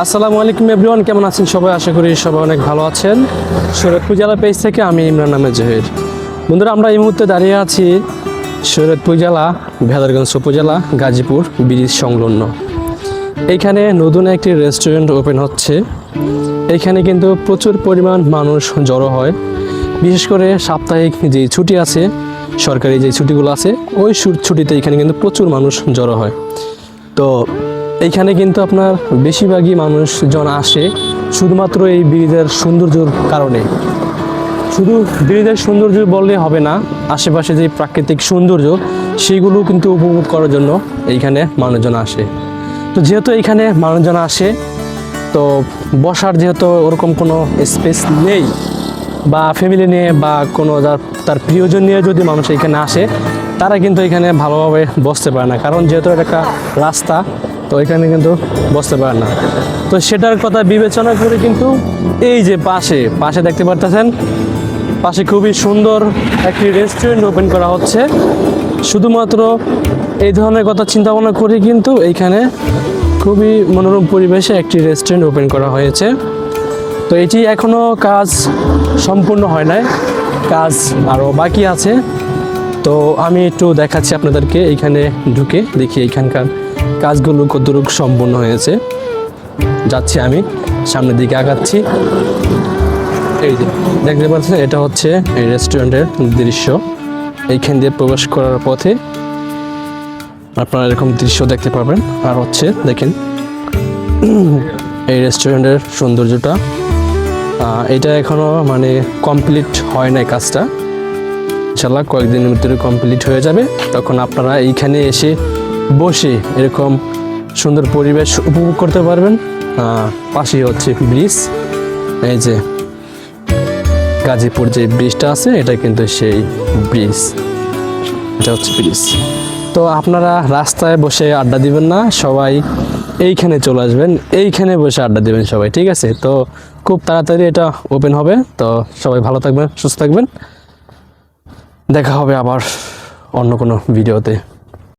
আসসালামু আলাইকুম এভরিওয়ান, কেমন আছেন সবাই? আশা করি সবাই অনেক ভালো আছেন। শরীয়তপুর জেলা পেজ থেকে আমি ইমরান নামে জহির। বন্ধুরা, আমরা এই মুহূর্তে দাঁড়িয়ে আছি শরীয়তপুর জেলা ভেদারগঞ্জ উপজেলা, গাজীপুর ব্রিজ সংলগ্ন। এইখানে নতুন একটি রেস্টুরেন্ট ওপেন হচ্ছে। এইখানে কিন্তু প্রচুর পরিমাণ মানুষ জড়ো হয়। বিশেষ করে সাপ্তাহিক যে ছুটি আছে, সরকারি যে ছুটিগুলো আছে, ওই ছুটিতে এখানে কিন্তু প্রচুর মানুষ জড়ো হয়। তো এইখানে কিন্তু আপনার বেশিরভাগই মানুষজন আসে শুধুমাত্র এই ব্রিজের সৌন্দর্যর কারণে। শুধু ব্রিজের সৌন্দর্য বললে হবে না, আশেপাশে যে প্রাকৃতিক সৌন্দর্য সেইগুলো কিন্তু উপভোগ করার জন্য এইখানে মানুষজন আসে। তো যেহেতু এইখানে মানুষজন আসে, তো বসার যেহেতু ওরকম কোনো স্পেস নেই, বা ফ্যামিলি নিয়ে বা কোনো যার, তার প্রিয়জন নিয়ে যদি মানুষ এখানে আসে, তারা কিন্তু এখানে ভালোভাবে বসতে পারে না। কারণ যেহেতু একটা রাস্তা তো এখানে কিন্তু বসতে পারে না। তো সেটার কথা বিবেচনা করে কিন্তু এই যে পাশে পাশে দেখতে পারতেছেন, পাশে খুবই সুন্দর একটি রেস্টুরেন্ট ওপেন করা হচ্ছে। শুধুমাত্র এই ধরনের কথা চিন্তা ভাবনা করে কিন্তু এইখানে খুবই মনোরম পরিবেশে একটি রেস্টুরেন্ট ওপেন করা হয়েছে। তো এটি এখনও কাজ সম্পূর্ণ হয় নাই, কাজ আরও বাকি আছে। তো আমি একটু দেখাচ্ছি আপনাদেরকে, এইখানে ঢুকে দেখি এইখানকার কাজগুলো কতটুকু সম্পূর্ণ হয়েছে। যাচ্ছি আমি, সামনের দিকে আগাচ্ছি। এই যে, দেখতে পাচ্ছেন, এটা হচ্ছে এই রেস্টুরেন্টের দৃশ্য। এইখান দিয়ে প্রবেশ করার পথে আপনারা এরকম দৃশ্য দেখতে পাবেন। আর হচ্ছে, দেখেন, এই রেস্টুরেন্টের সৌন্দর্যটা এটা এখনও মানে কমপ্লিট হয় নাই কাজটা। ইনশাল্লাহ কয়েকদিনের ভিতরে কমপ্লিট হয়ে যাবে। তখন আপনারা এইখানে এসে বসে এরকম সুন্দর পরিবেশ উপভোগ করতে পারবেন। পাশেই হচ্ছে ব্রিজ। এই যে গাজীপুর যে ব্রিজটা আছে, এটা কিন্তু সেই ব্রিজ। এটা হচ্ছে ব্রিজ। তো আপনারা রাস্তায় বসে আড্ডা দিবেন না, সবাই এইখানে চলে আসবেন, এইখানে বসে আড্ডা দিবেন সবাই, ঠিক আছে? তো খুব তাড়াতাড়ি এটা ওপেন হবে। তো সবাই ভালো থাকবেন, সুস্থ থাকবেন। দেখা হবে আবার অন্য কোনো ভিডিওতে।